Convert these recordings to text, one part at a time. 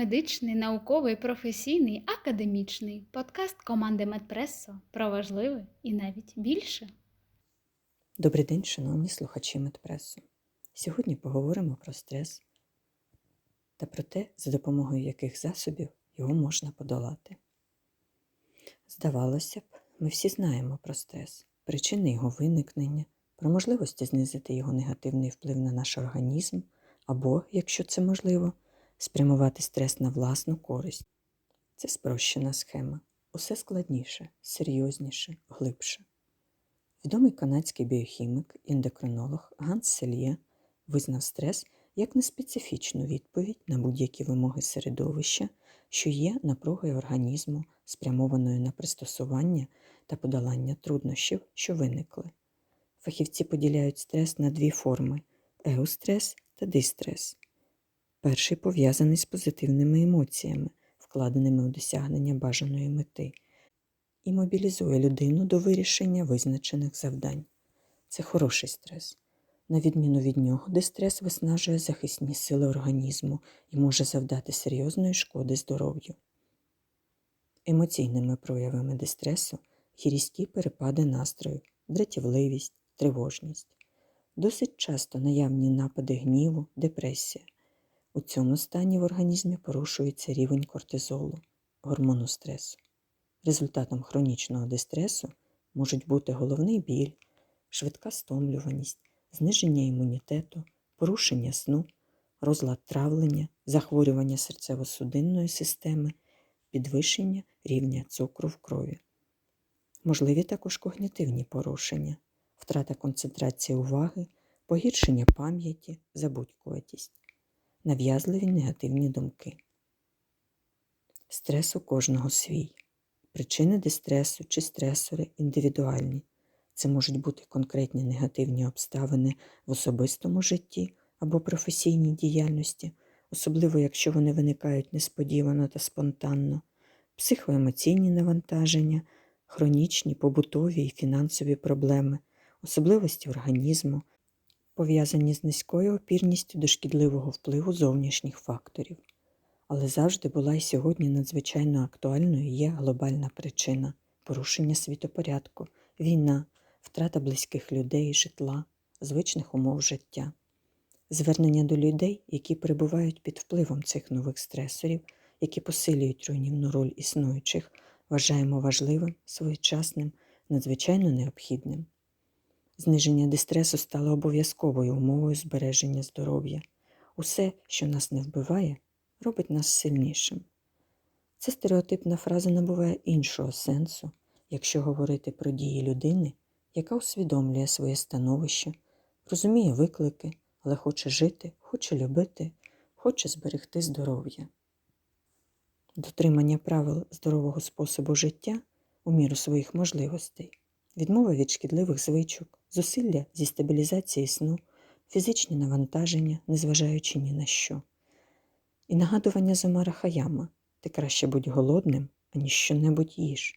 Медичний, науковий, професійний, академічний подкаст команди Медпресо про важливе і навіть більше. Добрий день, шановні слухачі Медпресу. Сьогодні поговоримо про стрес та про те, за допомогою яких засобів його можна подолати. Здавалося б, ми всі знаємо про стрес, причини його виникнення, про можливості знизити його негативний вплив на наш організм або, якщо це можливо, спрямувати стрес на власну користь. Це спрощена схема. Усе складніше, серйозніше, глибше. Відомий канадський біохімік, ендокринолог Ганс Сельє визнав стрес як неспецифічну відповідь на будь-які вимоги середовища, що є напругою організму, спрямованою на пристосування та подолання труднощів, що виникли. Фахівці поділяють стрес на дві форми еустрес та дистрес. Перший пов'язаний з позитивними емоціями, вкладеними у досягнення бажаної мети, і мобілізує людину до вирішення визначених завдань. Це хороший стрес. На відміну від нього, дистрес виснажує захисні сили організму і може завдати серйозної шкоди здоров'ю. Емоційними проявами дистресу є різкі перепади настрою, дратівливість, тривожність. Досить часто наявні напади гніву, депресія. У цьому стані в організмі порушується рівень кортизолу, гормону стресу. Результатом хронічного дистресу можуть бути головний біль, швидка стомлюваність, зниження імунітету, порушення сну, розлад травлення, захворювання серцево-судинної системи, підвищення рівня цукру в крові. Можливі також когнітивні порушення, втрата концентрації уваги, погіршення пам'яті, забудькуватість, нав'язливі негативні думки. Стрес у кожного свій. Причини дистресу чи стресори індивідуальні. Це можуть бути конкретні негативні обставини в особистому житті або професійній діяльності, особливо якщо вони виникають несподівано та спонтанно, психоемоційні навантаження, хронічні, побутові і фінансові проблеми, особливості організму, пов'язані з низькою опірністю до шкідливого впливу зовнішніх факторів. Але завжди була і сьогодні надзвичайно актуальною є глобальна причина порушення світопорядку, війна, втрата близьких людей, житла, звичних умов життя. Звернення до людей, які перебувають під впливом цих нових стресорів, які посилюють руйнівну роль існуючих, вважаємо важливим, своєчасним, надзвичайно необхідним. Зниження дистресу стало обов'язковою умовою збереження здоров'я. Усе, що нас не вбиває, робить нас сильнішим. Ця стереотипна фраза набуває іншого сенсу, якщо говорити про дії людини, яка усвідомлює своє становище, розуміє виклики, але хоче жити, хоче любити, хоче зберегти здоров'я. Дотримання правил здорового способу життя у міру своїх можливостей, відмова від шкідливих звичок, зусилля зі стабілізації сну, фізичні навантаження, незважаючи ні на що. І нагадування Зомара Хаяма ти краще будь голодним, аніж що-небудь їж.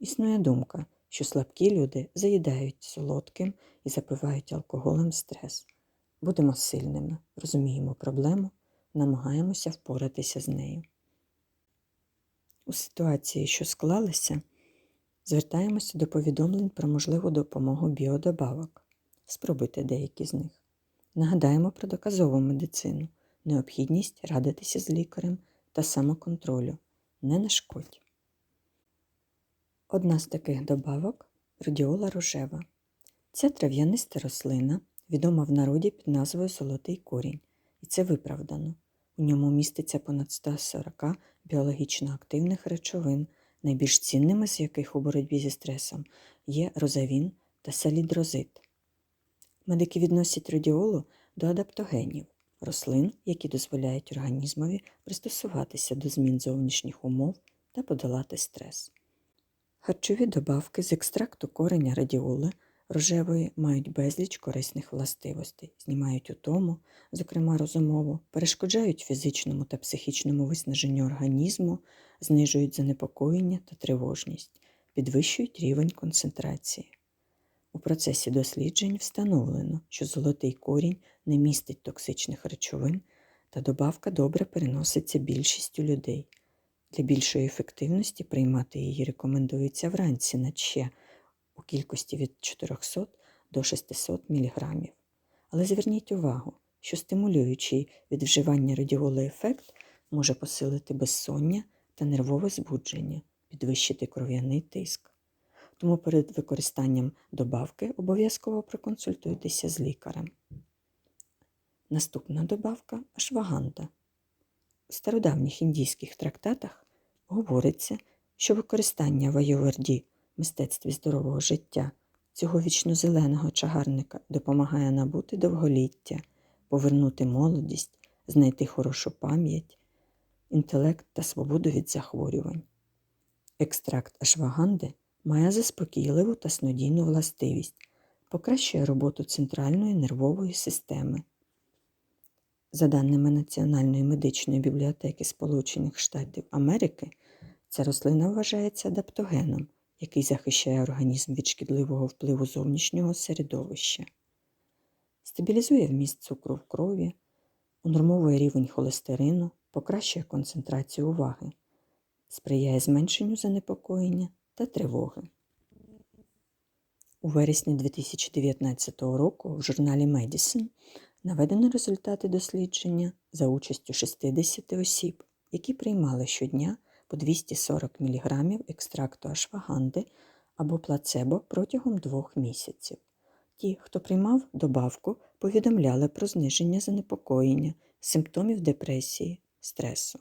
Існує думка, що слабкі люди заїдають солодким і запивають алкоголем стрес. Будемо сильними, розуміємо проблему, намагаємося впоратися з нею. У ситуації, що склалися, звертаємося до повідомлень про можливу допомогу біодобавок. Спробуйте деякі з них. Нагадаємо про доказову медицину необхідність радитися з лікарем та самоконтролю не нашкодь. Одна з таких добавок радіола рожева. Ця трав'яниста рослина відома в народі під назвою Золотий корінь, і це виправдано. У ньому міститься понад 140 біологічно активних речовин, найбільш цінними з яких у боротьбі зі стресом є розавін та салідрозит. Медики відносять радіолу до адаптогенів рослин, які дозволяють організмові пристосуватися до змін зовнішніх умов та подолати стрес. Харчові добавки з екстракту кореня радіоли рожевої мають безліч корисних властивостей, знімають утому, зокрема розумову, перешкоджають фізичному та психічному виснаженню організму, знижують занепокоєння та тривожність, підвищують рівень концентрації. У процесі досліджень встановлено, що золотий корінь не містить токсичних речовин та добавка добре переноситься більшістю людей. Для більшої ефективності приймати її рекомендується вранці на ще у кількості від 400 до 600 мг. Але зверніть увагу, що стимулюючий від вживання радіолу ефект може посилити безсоння та нервове збудження, підвищити кров'яний тиск. Тому перед використанням добавки обов'язково проконсультуйтеся з лікарем. Наступна добавка ашваганда. У стародавніх індійських трактатах говориться, що використання в аюверді мистецтві здорового життя цього вічнозеленого чагарника допомагає набути довголіття, повернути молодість, знайти хорошу пам'ять, інтелект та свободу від захворювань. Екстракт ашваганди має заспокійливу та снодійну властивість, покращує роботу центральної нервової системи. За даними Національної медичної бібліотеки Сполучених Штатів Америки, ця рослина вважається адаптогеном, який захищає організм від шкідливого впливу зовнішнього середовища, стабілізує вміст цукру в крові, унормовує рівень холестерину, покращує концентрацію уваги, сприяє зменшенню занепокоєння та тривоги. У вересні 2019 року в журналі Medicine наведено результати дослідження за участю 60 осіб, які приймали щодня по 240 мг екстракту ашваганди або плацебо протягом двох місяців. Ті, хто приймав добавку, повідомляли про зниження занепокоєння, симптомів депресії, стресу.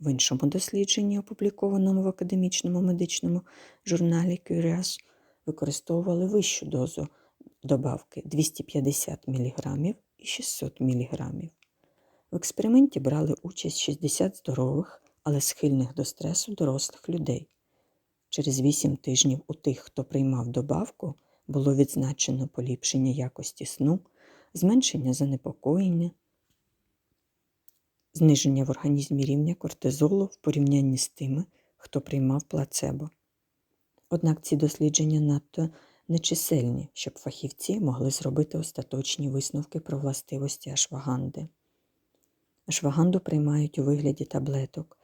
В іншому дослідженні, опублікованому в академічному медичному журналі Curious, використовували вищу дозу добавки 250 мг і 600 мг. В експерименті брали участь 60 здорових, але схильних до стресу дорослих людей. Через 8 тижнів у тих, хто приймав добавку, було відзначено поліпшення якості сну, зменшення занепокоєння, зниження в організмі рівня кортизолу в порівнянні з тими, хто приймав плацебо. Однак ці дослідження надто нечисельні, щоб фахівці могли зробити остаточні висновки про властивості ашваганди. Ашваганду приймають у вигляді таблеток,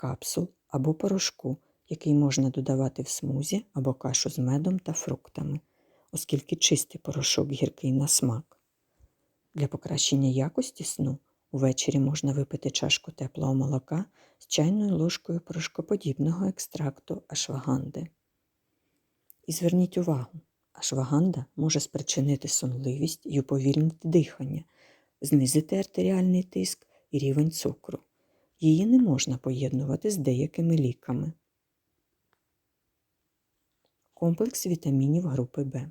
капсул або порошку, який можна додавати в смузі або кашу з медом та фруктами, оскільки чистий порошок гіркий на смак. Для покращення якості сну увечері можна випити чашку теплого молока з чайною ложкою порошкоподібного екстракту ашваганди. І зверніть увагу, ашваганда може спричинити сонливість і уповільнити дихання, знизити артеріальний тиск і рівень цукру. Її не можна поєднувати з деякими ліками. Комплекс вітамінів групи В.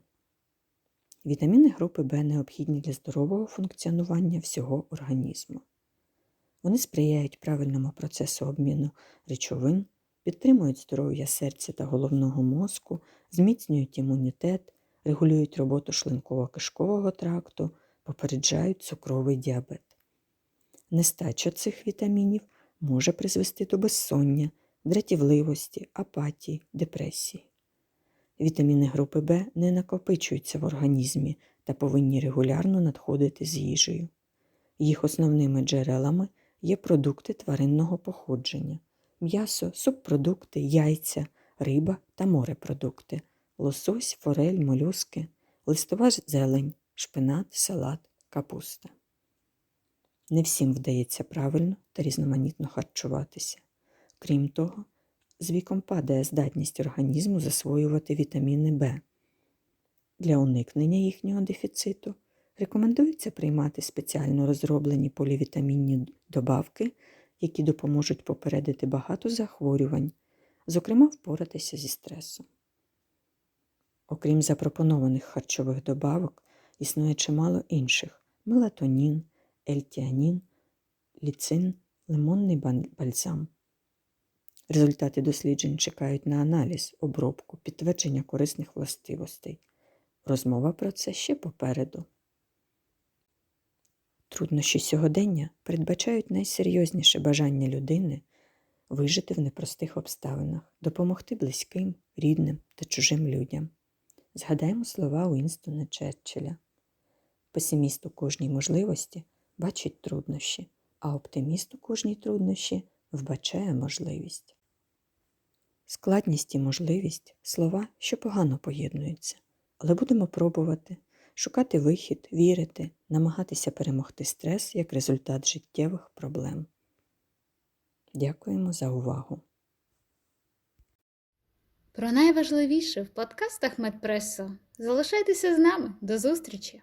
Вітаміни групи В необхідні для здорового функціонування всього організму. Вони сприяють правильному процесу обміну речовин, підтримують здоров'я серця та головного мозку, зміцнюють імунітет, регулюють роботу шлунково-кишкового тракту, попереджають цукровий діабет. Нестача цих вітамінів може призвести до безсоння, дратівливості, апатії, депресії. Вітаміни групи В не накопичуються в організмі та повинні регулярно надходити з їжею. Їх основними джерелами є продукти тваринного походження, м'ясо, субпродукти, яйця, риба та морепродукти, лосось, форель, молюски, листова зелень, шпинат, салат, капуста. Не всім вдається правильно та різноманітно харчуватися. Крім того, з віком падає здатність організму засвоювати вітаміни В. Для уникнення їхнього дефіциту рекомендується приймати спеціально розроблені полівітамінні добавки, які допоможуть попередити багато захворювань, зокрема впоратися зі стресом. Окрім запропонованих харчових добавок, існує чимало інших мелатонін, ельтіанін, ліцин, лимонний бальзам. Результати досліджень чекають на аналіз, обробку, підтвердження корисних властивостей. Розмова про це ще попереду. Труднощі сьогодення передбачають найсерйозніше бажання людини вижити в непростих обставинах, допомогти близьким, рідним та чужим людям. Згадаємо слова Уінстона Черчилля. Песиміст у кожній можливості бачить труднощі, а оптиміст у кожній труднощі вбачає можливість. Складність і можливість слова, що погано поєднуються, але будемо пробувати шукати вихід, вірити, намагатися перемогти стрес як результат життєвих проблем. Дякуємо за увагу! Про найважливіше в подкастах Медпресо. Залишайтеся з нами. До зустрічі!